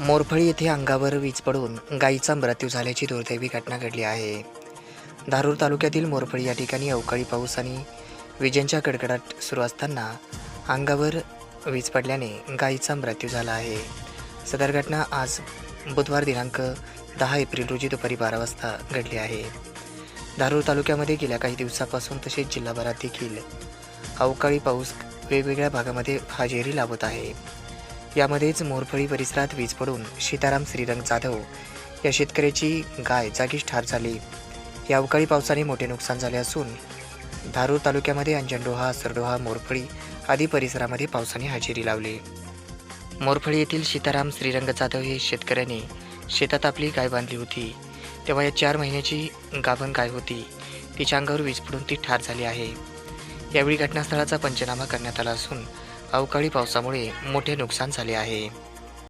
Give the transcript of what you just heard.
मोरफळी येथे अंगावर वीज पडून गायीचा मृत्यू झाल्याची दुर्दैवी घटना घडली आहे. धारूर तालुक्यातील मोरफळी या ठिकाणी अवकाळी पाऊस आणि विजेंच्या कडकडाट सुरू असताना अंगावर वीज पडल्याने गायीचा मृत्यू झाला आहे. सदर घटना आज बुधवार दिनांक दहा एप्रिल रोजी दुपारी बारा वाजता घडली आहे. धारूर तालुक्यामध्ये गेल्या काही दिवसापासून तसेच जिल्हाभरात देखील अवकाळी पाऊस वेगवेगळ्या भागामध्ये हजेरी लावत आहे. यामध्येच मोरफळी परिसरात वीज पडून सीताराम श्रीरंग जाधव या शेतकऱ्याची गाय जागीच ठार झाली. या अवकाळी पावसाने मोठे नुकसान झाले असून धारूर तालुक्यामध्ये अंजनडोहा सरडोहा मोरफळी आदी परिसरामध्ये पावसाने हजेरी लावली. मोरफळी येथील सीताराम श्रीरंग जाधव हे शेतकऱ्याने शेतात आपली गाय बांधली होती. तेव्हा या चार महिन्याची गाभण गाय होती. तिच्या अंगावर वीज पडून ती ठार झाली आहे. यावेळी घटनास्थळाचा पंचनामा करण्यात आला असून अवकाळी पावसामुळे मोठे नुकसान झाले आहे.